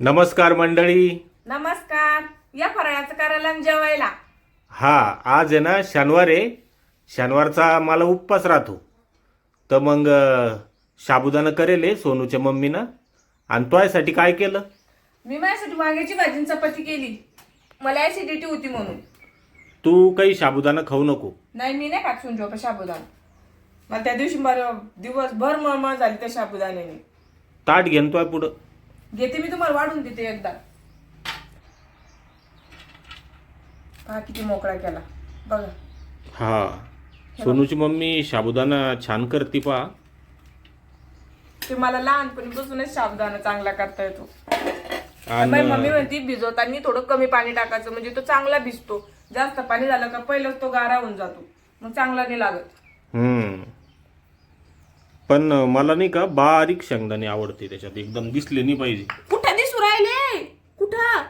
नमस्कार मंडळी. नमस्कार. या फराळाचं करायला आणि जेवायला. हा आज आहे ना शनिवार. आहे शनिवारचा मला उपवास राहतो. तर मग अं, साबुदाणा करेल आहे सोनूच्या मम्मीनं. आणि तो यासाठी काय केलं? मी माझ्यासाठी वांग्याची भाजी आणि चपाती केली. मला ऍसिडिटी होती म्हणून. तू काही साबुदाणा खाऊ नको. नाही मी नाही खात सुंजो साबुदाणा मला त्या दिवशी बरं दिवसभर मळमळ झाली त्या साबुदाण्याने ताट घेन तो पुढं. घेते मी तुम्हाला वाढून देते एकदा. पहा किती मोकळा केला. बघा. हा. सोनूची मम्मी साबुदाणा छान करते पा ते मला लहानपणीपासूनच साबुदाणा चांगला करता येतो. माझी मम्मी म्हणती भिजवताना थोडं कमी पाणी टाकायचं म्हणजे तो चांगला भिजतो. जास्त पाणी झालं का पहिलंच तो गारा होऊन जातो. मग चांगला नाही लागत. हम्म. पण मला नाही का बारीक शेंगदाणे आवडते त्याच्यात. एकदम दिसले नाही पाहिजे. कुठं दिसू राहिले? कुठं?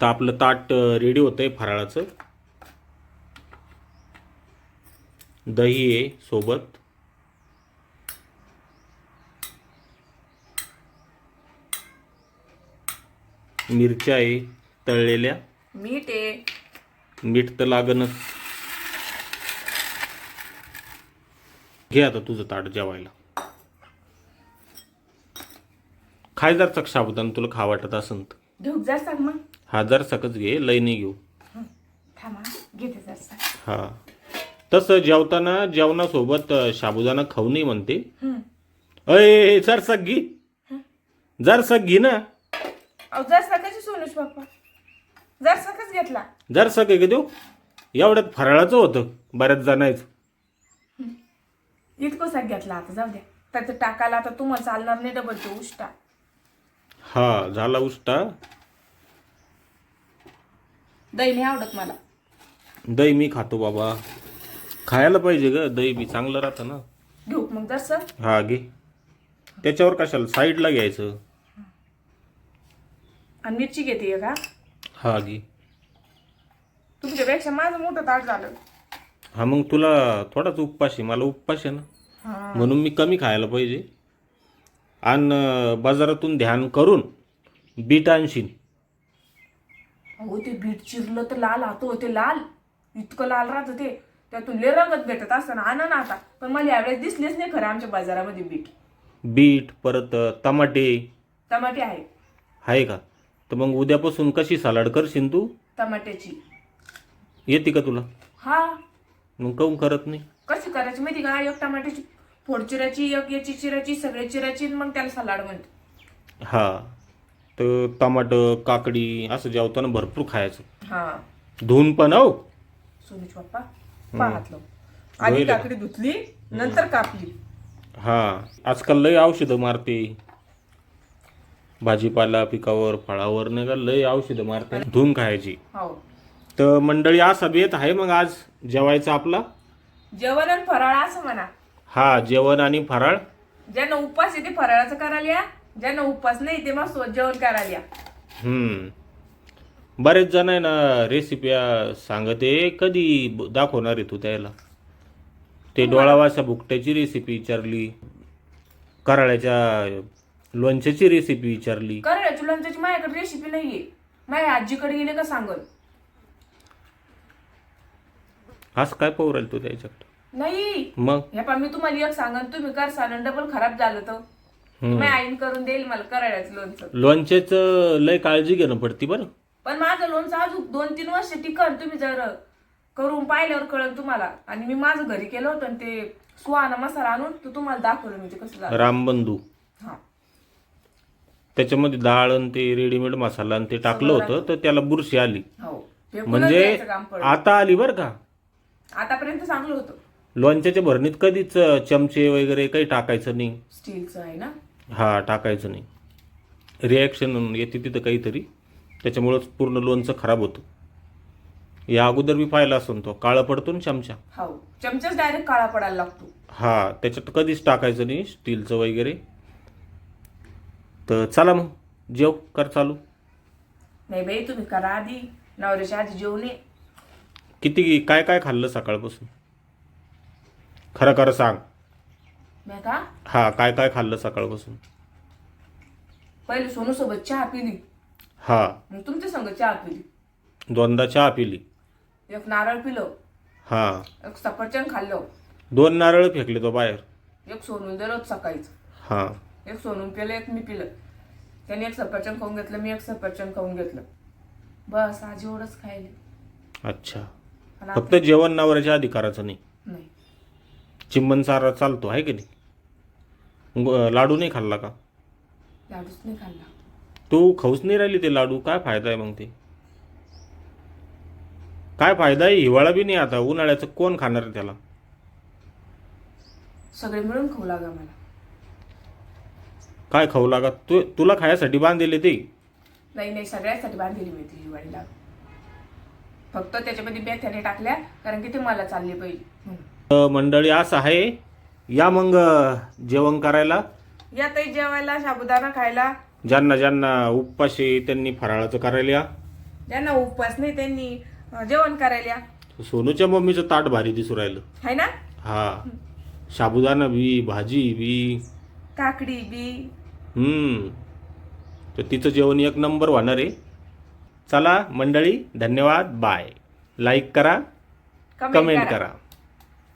तर आपलं ताट रेडी होतंय फराळाचं. दही आहे सोबत. मिरच्या आहे तळलेल्या. मीठ आहे. मीठ तर लागणच घे आता तुझं ताट जेवायला. खाय जर चक साबुदाणा तुला खा वाटत असन तर. घेऊ जा सांग मग. हजार सकच घे लय नाही घेऊ. थांबा घेते हा. तसं जेवताना जेवणासोबत अ, साबुदाणा खाऊ नाही म्हणते. अय जर सग घे. जर सग घे ना. जर सकाळची सोनूश बाप्पा जर सकच घेतला. जर सग आहे देऊ. एवढ्यात फराळाचं होतं बऱ्याच जणांचं. इतकं साग घेतला आता जाऊ द्या त्याचं टाकायला आता तुम्हाला चालणार नाही डबल तो उष्टा. हा झाला उष्टा. दही नाही आवडत मला. दही मी खातो बाबा. खायला पाहिजे ग दही बी चांगलं राहतं ना. घेऊ मग जर हा घे. त्याच्यावर कशाला? साईडला घ्यायचं. आणि मिरची घेते का हा घे. तुमच्यापेक्षा माझं मोठं ताट झालं. हा मग तुला थोडाच उपवास आहे. मला उपवास आहे ना. म्हणून मी कमी खायला पाहिजे. आणि बाजारातून ध्यान करून बीट आणशील अहो ते बीट चिरलं तर लाल होतो ते लाल. इतकं लाल राहतं ते. त्यातून लय रंगत भेटत असताना आणा ना आता. पण मला यावेळेस दिसलेच नाही खरं आमच्या बाजारामध्ये बीट. बीट परत टमाटे. टमाटे आहे. आहे का? तर मग उद्यापासून कशी सलाड करशील तू? टमाट्याची. येते का तुला? हा. मग काऊन करत नाही? कशी करायची माहिती का? एक टमाट्याची फोड चिराची एक याची चिराची सगळे चिराची आणि मग त्याला सलाड म्हणते. हा. तर टमाटर काकडी असं जेवताना भरपूर खायचं. हा. धुवून पण हो. सोनूच पप्पा पाहतलो आधी. काकडी धुतली नंतर कापली. हा. आजकाल लय औषधं मारते. भाजीपाला पिकावर फळावर नाही का लय औषधं मारते. धुवून खायची. हो. तर मंडळी असा बेत आहे मग आज जेवायचा आपला? जेवण आणि फराळ असं म्हणा. हा जेवण आणि फराळ. ज्यांना उपवास आहे ते फराळाचं करायला या. ज्यांना उपवास नाही ते मग जेवण करायला या. हम्म. बरेच जण आहे ना रेसिप्या सांगते कधी ब- दाखवणार आहे तू त्याला? ते डोळावासा बुकट्याची रेसिपी विचारली. कराळ्याच्या लोणच्याची रेसिपी विचारली. करायची लोणच्याची माझ्याकडे रेसिपी नाहीये. माझ्या आजीकडे गेले का सांगल आज काय पाहू राहील तू त्याच्याकडे नाही. मग? हे मी तुम्हाला एक सांगन तुम्ही कर सांगन डबल खराब झालं तर. मी आईन करून देईल मला करायचं लोणचं. लोणच्याचं लय काळजी घेणं पडती बरं. पण माझं लोणचं अजून दोन तीन वर्ष टिकन तुम्ही जर करून पाहिल्यावर कळेल तुम्हाला. आणि मी माझं घरी केलं होतं आणि ते सुहाना मसाला आणून तो तुम्हाला दाखवलं मी ते कसं झालं. रामबंधू हा. त्याच्यामध्ये डाळ आणि ते रेडीमेड मसाला आणि ते टाकलं होतं तर त्याला बुरशी आली. हो. म्हणजे द्यायचं काम पडलं. आता आली बरं का? आतापर्यंत चांगलं होतं. लोणच्याच्या भरणीत कधीच चमचे वगैरे काही टाकायचं नाही. स्टीलचं आहे ना? हा टाकायचं नाही. रिॲक्शन येते तिथं काहीतरी. त्याच्यामुळंच पूर्ण लोणचं खराब होतं. या अगोदर मी पाहिला असून तो. काळा पडतो ना चमचा. हो. चमचाच डायरेक्ट काळा पडायला लागतो. हा त्याच्यात कधीच टाकायचं नाही स्टीलचं वगैरे. तर चला मग. जेव कर चालू. नाही बाई तुम्ही करा आधी. नवऱ्याच्या आधी जेवणे किती काय काय खाल्लं सकाळपासून? खरं खरं सांग. मी का? हा काय काय खाल्लं सकाळपासून? पहिले सोनू सोबत चहा पिली. हा. मग तुमच्या संग चहा पिली. दोनदा चहा पिली. एक नारळ पिलं. हा. एक सफरचंद खाल्लं. दोन नारळ फेकले तो बाहेर. एक सोनून दिलं सकाळीच. हा. एक सोनून पिलं एक मी पिलं. त्याने एक सफरचंद खाऊन घेतलं मी एक सफरचंद खाऊन घेतलं. बस आज एवढंच खायले. अच्छा. फक्त जेवण नवऱ्याच्या अधिकाराचं नाही. नाही. चिंबन सारा चालतो आहे की नाही? ग- लाडू नाही खाल्ला का? लाडूच नाही खाल्ला. तू खाऊच नाही राहिली ते लाडू काय फायदा आहे मग ते? काय फायदा आहे? हिवाळा बी नाही आता उन्हाळ्याचं कोण खाणार आहे त्याला? सगळे मिळून खाऊ लागा मला. काय खाऊ लागा? तू तुला खायसाठी बांधलेले ते? नाही नाही सगळ्यासाठी बांधलेली मी ती हिवाळीला. फक्त त्याच्यामध्ये बेथ्याने टाकल्या कारण की ते मला चालले पाहिजे मंडळी असं आहे. या मग जेवण करायला? या ताई जेवायला साबुदाणा खायला. ज्यांना ज्यांना उपवाशी त्यांनी फराळाचं करायला ज्यांना उपवास नाही त्यांनी जेवण करायला सोनूच्या मम्मीचं ताट भारी दिसू राहिलं. आहे ना? हा. साबुदाणा बी भाजी बी. काकडी बी. हम्म. तर तिचं जेवण एक नंबर होणार आहे. चला मंडळी धन्यवाद बाय. लाईक करा कमेंट करा.